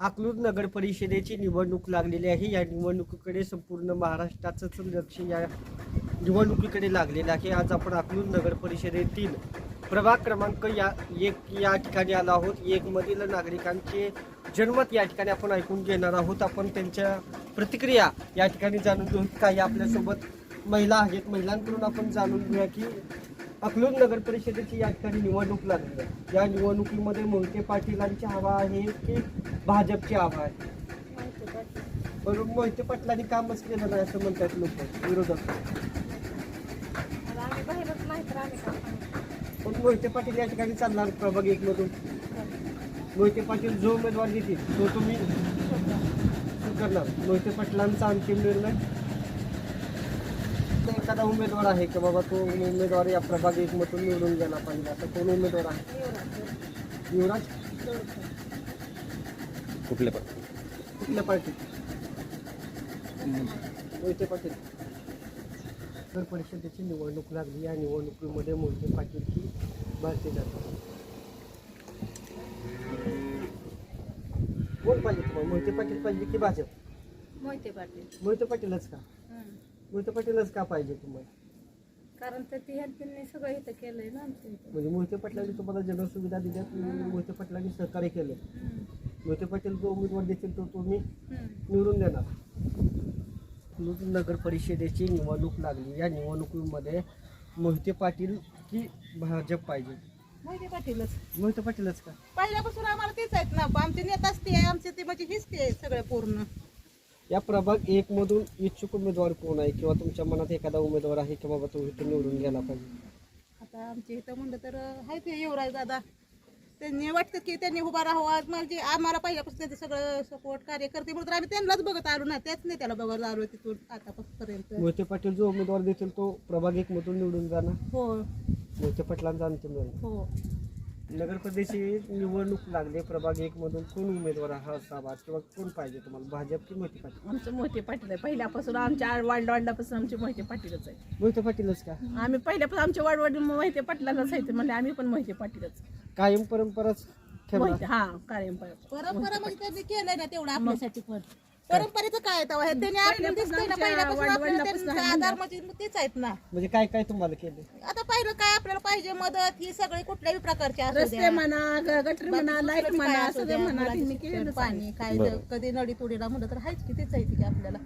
अकलूज नगर परिषदेची निवडणूक लागलेली आहे. या निवडणुकीकडे संपूर्ण महाराष्ट्राचंच लक्ष या निवडणुकीकडे लागलेलं आहे. आज आपण अकलूज नगर परिषदेतील प्रभाग क्रमांक या एक या ठिकाणी आलो आहोत. एकमधील नागरिकांचे जनमत या ठिकाणी आपण ऐकून घेणार आहोत. आपण त्यांच्या प्रतिक्रिया या ठिकाणी जाणून घेऊ काही आपल्यासोबत महिला आहेत. महिलांकडून आपण जाणून घेऊया की अकलूज नगर परिषदेची या ठिकाणी निवडणूक लागली. आहे या निवडणुकीमध्ये मोहिते पाटीलांची हवा आहे की भाजपची हवा आहे? पण मोहिते पाटलांनी कामच केलं नाही असं म्हणतात लोक विरोधक. पण मोहिते पाटील या ठिकाणी चालणार प्रभाग एक मधून. मोहिते पाटील जो उमेदवार देतील तो तुम्ही करणार मोहिते पाटलांचा अंतिम निर्णय? एखादा उमेदवार आहे की बाबा तो उमेदवार या प्रभाग एक मधून निवडून गेला पाहिजे असं कोण उमेदवार आहे? युवराज? कुठले पण. कुठल्या पार्टीत मोहिते पाटील. नगर परिषदेची निवडणूक लागली. या निवडणुकीमध्ये मोहिते पाटील की भारतीय जनता कोण पाहिजे तुम्हाला? मोहिते पाटील पाहिजे की भाजप? मोहिते पाटील. मोहिते पाटीलच का? हं. मोहिते पाटीलच का पाहिजे तुम्हाला? कारण तर ती त्यांनी सगळं इथं केलंय ना आमच्या इथं. म्हणजे मोहिते पाटलांनी तुम्हाला जनसुविधा दिल्या मोहिते पाटलांनी सहकार्य केलं. मोहिते पाटील जो उमेदवार देतील तो तुम्ही. निवडून देणार. नगर परिषदेची निवडणूक लागली. या निवडणुकीमध्ये मोहिते पाटील की भाजप पाहिजे? मोहिते पाटीलच. मोहिते पाटीलच का? पहिल्यापासून आम्हाला तेच आहेत ना आमचे नेताच ते आहे आमचे ते म्हणजे हीच ते आहे सगळे पूर्ण. या प्रभाग एक मधून इच्छुक उमेदवार कोण आहे किंवा तुमच्या मनात एखादा उमेदवार आहे की बाबा तो इथून निवडून गेला पाहिजे? आता आमच्या इथं म्हणलं तर आहे ते युवराज दादा. त्यांनी वाटतं की त्यांनी उभा राहावं. म्हणजे आम्हाला पहिल्यापासून त्यांचं सगळं सपोर्ट कार्य करते म्हणून तर आम्ही त्यांनाच बघत आलो ना. त्याच नाही त्याला बघत आलो तिथून आतापर्यंत. मोहिते पाटील जो उमेदवार देतील तो प्रभाग एक मधून निवडून जाणार? हो. मोहिते पाटलांचा अंतिम निर्णय हो. नगर परिषदेची निवडणूक लागली. प्रभाग एक मधून कोण उमेदवार हा असावा किंवा कोण पाहिजे तुम्हाला? भाजप की मोहिते पाटील? आमचं मोहिते पाटील आहे. पहिल्यापासून आमच्या वाढ वाढल्यापासून आमचे मोहिते पाटीलच आहे. मोहिते पाटीलच का? आम्ही पहिल्यापासून आमच्या वाढ मोहिते पाटलांनाच आहे म्हणजे आम्ही पण मोहिते पाटीलच. कायम परंपराच ठेवणार मोहिते हा कायम परंपरा म्हणजे त्यांनी केलंय ना तेवढं आपल्यासाठी पण. परंपरेचं काय तेव्हा? हे त्यांनी आपल्याला दिसतंय ना पहिल्यापासून आपल्याला त्यांचा आधार म्हणजे तेच आहेत ना. म्हणजे काय काय तुम्हाला केले आता पाहिलं काय आपल्याला पाहिजे मदत ही सगळी कुठल्याही प्रकारची असू रस्ते द्या. म्हणा ग- गटर म्हणा लाइट म्हणा असू सगळे द्या, म्हणा मुलांचं त्यांनी शिक्षण, केलेलं पाणी काय कधी नडी तुडीला म्हणलं तर हायच की तेच आहे की आपल्याला.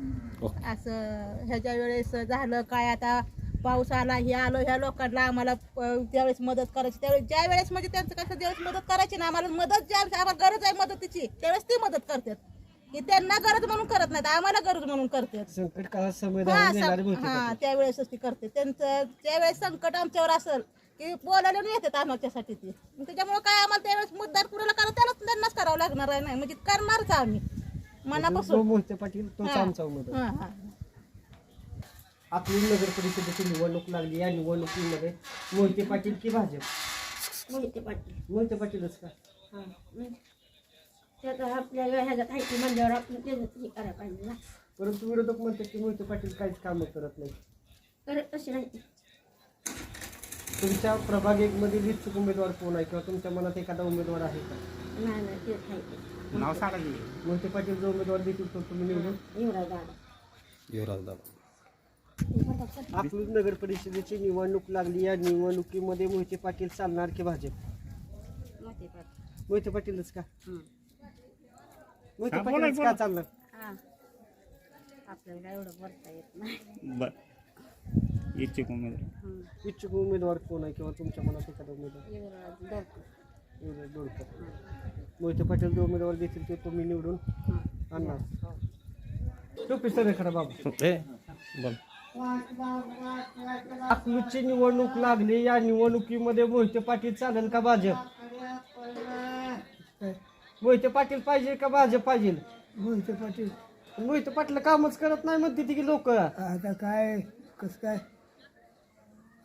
असं ह्याच्या वेळेस झालं काय आता? पाऊस आला हे आलं ह्या लोकांना आम्हाला अ, त्यावेळेस मदत करायची त्यावेळेस ज्या वेळेस म्हणजे त्यांचं कसं ज्यावेळेस मदत करायची ना आम्हाला मदत ज्या आम्हाला गरज आहे मदतीची त्यावेळेस ती मदत करतात. की त्यांना गरज म्हणून करत नाहीत आम्हाला गरज म्हणून करतात. संकट काळात हा सं- हा त्यावेळेसच ती करते. त्यांचं ज्यावेळेस संकट आमच्यावर असेल की बोलायला नाही येतात आमच्यासाठी ती. मग त्याच्यामुळे काय आम्हाला त्यावेळेस मुद्दार कुणाला करा त्यालाच त्यांनाच करावं लागणार आहे नाही म्हणजे करणारच आम्ही. मनापासून. मोहिते पाटील तोच हा. आमचा उमेदवार. हा, हा. आपली नगर परिषदेची निवडणूक लागली. या निवडणुकीमध्ये मोहिते पाटील की भाजप? मोहिते पाटील. मोहिते पाटीलच का? आपल्याला ह्याच्यात म्हणल्यावर आपण हे करायला पाहिजे ना. परंतु विरोधक म्हणतात की मोहिते पाटील काहीच कामं करत नाही करत नाही. तुमच्या प्रभाग एक मधील इच्छुक उमेदवार कोण आहे किंवा तुमच्या मनात एखादा उमेदवार आहे का? नाही नाही तेच आहे. ते नाव सांगा की. मोहिते पाटील जो उमेदवार देतील तो तुम्ही निवडून. एवढा दादा. युवराज दादा. अकलूज नगर परिषदेची निवडणूक लागली. या निवडणुकीमध्ये मोहिते पाटील चालणार की भाजप? मोहिते पाटील. मोहिते पाटीलच का? हं. मोहिते हा, बोला, हां. आपल्याला काय एवढं बोलता येत नाही. बर. इच्छुक उमेदवार. हं. इच्छुक उमेदवार कोण आहे किंवा तुमच्या मनात एखादा उमेदवार. एवढं मोहिते पाटील जो उमेदवार देतील ते तुम्ही निवडून आणणार. सर खरं बाबा. ए बोल. अकलूजची निवडणूक लागली. या निवडणुकीमध्ये मोहिते पाटील चालेल का भाजप? मोहिते पाटील पाहिजे का भाजप पाहिजे? मोहिते पाटील. मोहिते पाटील कामच करत नाही म्हणते ती लोक. आता काय कस काय?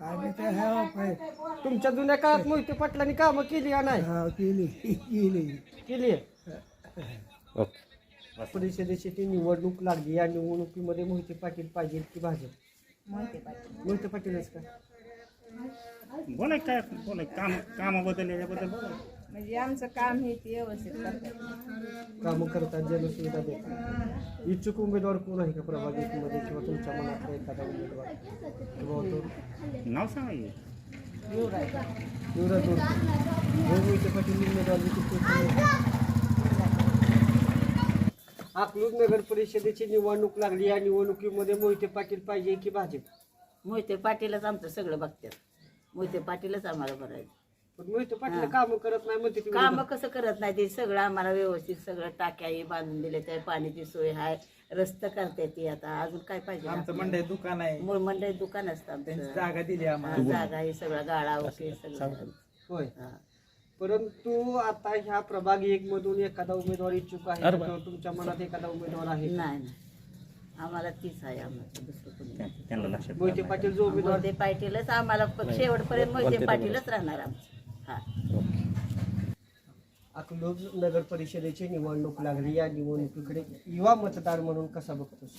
आम्ही तर हा पाय तुमच्या जुन्या काळात मोहिते पाटलांनी कामं केली का नाही? हा केली. केली. केली? ओके. परिषदेची ती निवडणूक लागली या निवडणुकीमध्ये मोहिते पाटील पाहिजे की भाजप? मोहिते पाटीलच का? बोला काय बोला काम कामाबद्दल याच्याबद्दल बोला. म्हणजे आमचं काम हे ते व्यवस्थित करतात. कामं करतात जनसुविधा देतात. इच्छुक उमेदवार कोण आहे का प्रभाग एकमध्ये किंवा तुमच्या मनातला एखादा उमेदवार? किंवा तो नाव सांगा की. युवराज. पाटील उमेदवार अकलूज नगर परिषदेची निवडणूक लागली. या निवडणुकीमध्ये मोहिते पाटील पाहिजे की भाजप? मोहिते पाटीलच आमचं सगळं बघतात. मोहिते पाटीलच आम्हाला भरायचं पण मोहिते पाटील काम करत नाही म्हणते ती काम कसं करत नाही? ते सगळं आम्हाला व्यवस्थित सगळं टाक्या हे बांधून दिले त्या पाण्याची सोय आहे रस्ता करते ती आता. अजून काय पाहिजे आमचं मंडई दुकान आहे. मूळ मंडई दुकान असतं त्यांची आमचं जागा दिली हा, आम्हाला जागा हे सगळं गाळा वगैरे सगळं. होय. हा. परंतु आता ह्या प्रभाग एक मधून एखादा उमेदवार इच्छुक आहे? किंवा तुमच्या मनात एखादा उमेदवार आहे? नाही नाही. आम्हाला तीच आहे आम्हाला. दुसरं कोणी नाही. त्यांना लक्षात मोहिते पाटील जो उमेदवार मोहिते पाटीलच आम्हाला प- शेवटपर्यंत मोहिते पाटीलच राहणार आमचं. हा. अकलूज नगर परिषदेची निवडणूक लागली. या निवडणुकीकडे युवा मतदार म्हणून कसा बघतोस?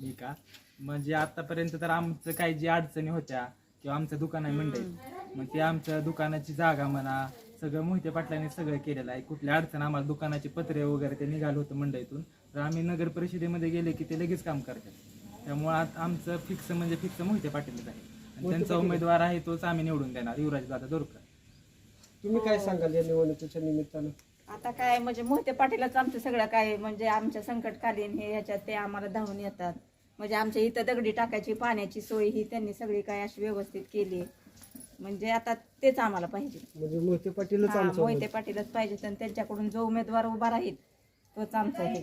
मी का? म्हणजे आतापर्यंत तर आमचं काही जी अडचणी होत्या किंवा आमचं दुकान आहे मंडई मग ते आमच्या दुकानाची जागा म्हणा सगळं मोहिते पाटलांनी सगळं केलेलं आहे. कुठल्या अडचण आम्हाला दुकानाचे पत्रे वगैरे ते निघालं होतं मंडईतून. तर आम्ही नगर परिषदेमध्ये गेले की ते लगेच काम करतात. त्यामुळे आता आमचं फिक्स म्हणजे फिक्स मोहिते पाटीलच आहे. त्यांचा उमेदवार आहे तोच आम्ही निवडून देणार युवराज दादा दोरकर तुम्ही काय सांगाल या निवडणुकीच्या निमित्तानं? आता काय म्हणजे मोहिते पाटीलच आमचं सगळं काय म्हणजे आमच्या संकटकालीन हे ह्याच्यात ते आम्हाला धावून येतात. म्हणजे आमच्या इथं दगडी टाकायची पाण्याची सोय ही त्यांनी सगळी काय अशी व्यवस्थित केली म्हणजे आता तेच आम्हाला पाहिजे. म्हणजे मोहिते पाटीलच हा, आमचं मोहिते पाटीलच पाहिजे आणि त्यांच्याकडून जो उमेदवार उभा राहील तोच आमचा हे